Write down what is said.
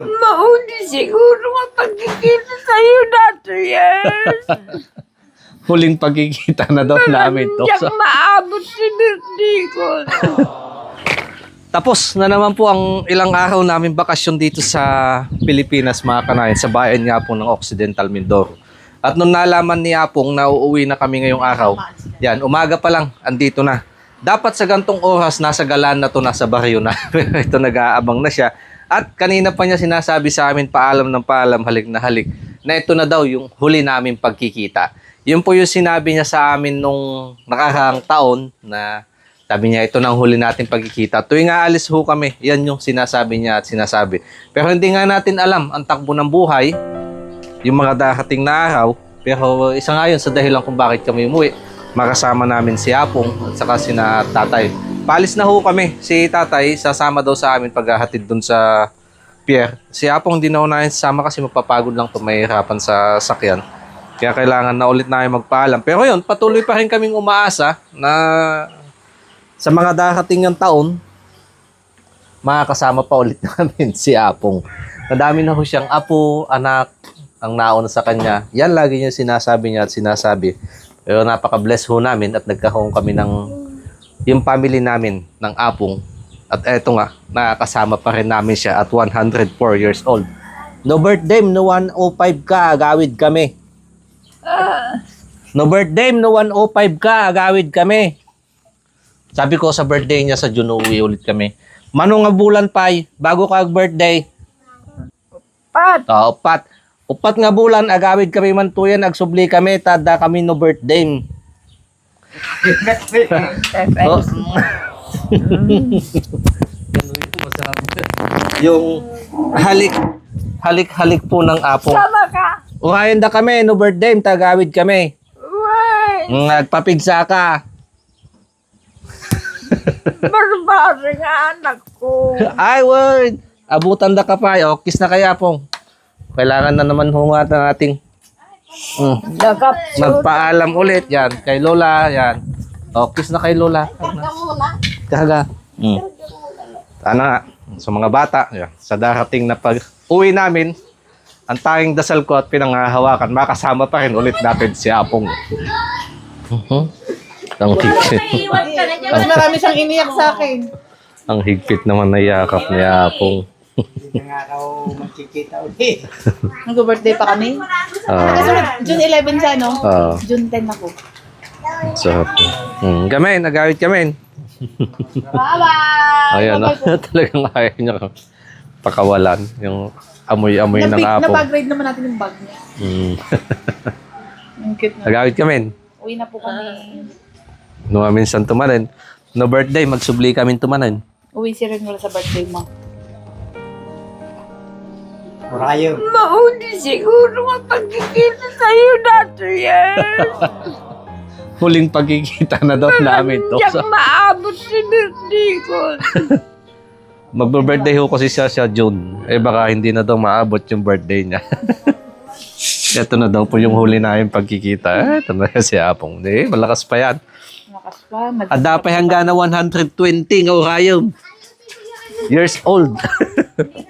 Mauni siguro mapagkikita sa'yo dati yan. Huling pagkikita na daw namin to. Diyan So, maabot si ko. tapos na naman po ang ilang araw namin bakasyon dito sa Pilipinas mga kanayan, sa bayan nga po ng Occidental Mindoro. At nung nalaman ni Apong na uuwi na kami ngayong araw, yan, umaga pa lang, andito na. Dapat sa gantong oras, nasa galan na to, nasa baryo na. Ito nag-aabang na siya. At kanina pa niya sinasabi sa amin, paalam ng paalam, halik na halik, na ito na daw yung huli namin pagkikita. Yun po yung sinabi niya sa amin nung nakaraang taon na sabi niya, ito na ang huli natin pagkikita. Tuwing aalis ho kami, yan yung sinasabi niya at sinasabi. Pero hindi nga natin alam ang takbo ng buhay, yung mga darating na araw. Pero isa nga yun sa dahilan kung bakit kami umuwi. Makasama namin si Apong at saka si na tatay. Palis na ho kami. Si tatay, sasama daw sa amin paghahatid dun sa pier. Si Apong hindi na ho namin sasama kasi mapapagod lang to mahirapan sa sakyan. Kaya kailangan na ulit namin magpaalam. Pero yun, patuloy pa rin kaming umaasa na sa mga darating ng taon, makakasama pa ulit namin si Apong. Madami na ho siyang apo, anak, ang nauna sa kanya. Yan lagi niya sinasabi niya at sinasabi. Pero napaka-bless ho namin at nagkakaroon kami ng yung family namin ng Apong. At eto nga, nakakasama pa rin namin siya at 104 years old. No birthday, no 105 ka, agawid kami. No birthday, no 105 ka, agawid kami. Sabi ko sa birthday niya sa June, uwi ulit kami. Manong nga bulan pay, bago ka birthday. Pat, Ah, upat. Upat nga bulan, agawid kami man tuyan, agsubli kami, tada kami no birthday. Oh. yung halik, halik, halik po ng apong. sama ka. Uhayan da kami, no birthday, tagawid kami. Why? Nagpapigsa ka. Barbari nga anak ko. Ay, word! Abutan da ka pa. O, kiss na kaya pong. Kailangan na naman hungat ng ating mm, Nakap. magpaalam ulit. Yan, kay Lola. Yan. O, kiss na kay Lola. Kaga. Mm. Ano sa mga bata, yan, sa darating na pag uwi namin, ang tanging dasal ko at pinangahawakan, makasama pa rin ulit natin si Apong. Mhm. Ang higpit. Mas marami siyang iniyak sa akin. Ang higpit naman na yakap ni Apong. Hindi na nga raw magkikita ulit. Nag-birthday pa kami. Ah, Kasunod, June 11 siya, no? ah. June 10 ako. Sarap. Hmm, gamen, nagawit kamen. Bye-bye! Ayan, no? talagang ayaw niya pakawalan. Yung amoy-amoy ng Nabig- apong. Napag-grade naman natin yung bag niya. Hmm. Ang cute na. nagawit kamen. Uwi na po kami. Nung minsan tumanin. No birthday, magsubli kami tumanin. Uwi si Renula sa birthday mo. Murayo. Mauni siguro mapagkikita sa'yo dati yan. Huling pagkikita na daw namin to. So, maabot si birthday ko. magbe-birthday ho kasi siya sa June. Eh baka hindi na daw maabot yung birthday niya. Ito na daw po yung huli namin pagkikita. Eh, ito na si Apong. Di, malakas pa yan. Malakas pa. Adapay hanggang na 120 ng Ohio. Years old.